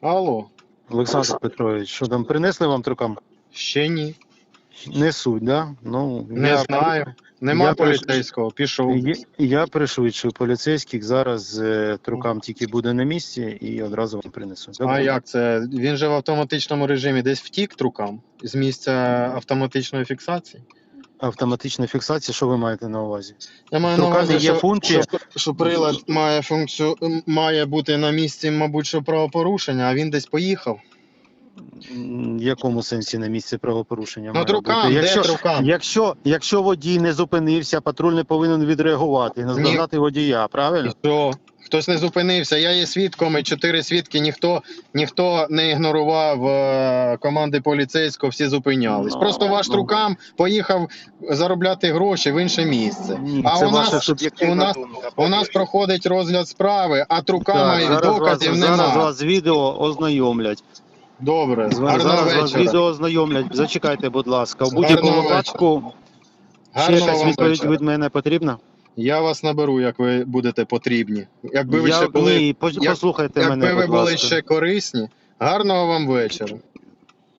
Алло, Олександр Петрович, що там принесли вам трукам? ще ні. Несуть, да? Ну, Не я, знаю. Нема я поліцейського, пішов. Я, я пришвидшую поліцейських. Зараз е, трукам тільки буде на місці і одразу вам принесуть. А Добре? як це? Він же в автоматичному режимі десь втік трукам з місця автоматичної фіксації. Автоматична фіксація, що ви маєте на увазі? Я маю Труками на увазі, є що, функція? що, що прилад має функцію, має бути на місці, мабуть, що правопорушення, а він десь поїхав. В якому сенсі на місці правопорушення? Ну, має трукам, бути? де якщо. Якщо, якщо водій не зупинився, патруль не повинен відреагувати і наздогнати водія, правильно? Що? Хтось не зупинився. Я є свідком, і чотири свідки. Ніхто, ніхто не ігнорував е, команди поліцейського, всі зупинялись. Ну, Просто ваш ну. трукам поїхав заробляти гроші в інше місце. Ні, а це у нас, у нас, думка. у нас проходить розгляд справи, а Так, і зараз, вас, доказів зараз немає. вас відео ознайомлять. Добре, гарного зараз вас вечора. відео ознайомлять. Зачекайте, будь ласка. В будь-якому вечора. випадку ще Гарного якась вам відповідь вечора. від мене потрібна? Я вас наберу, як ви будете потрібні. Якби ви ще були, ні, пос- як- послухайте якби ви будь були ласка. ще корисні. Гарного вам вечора.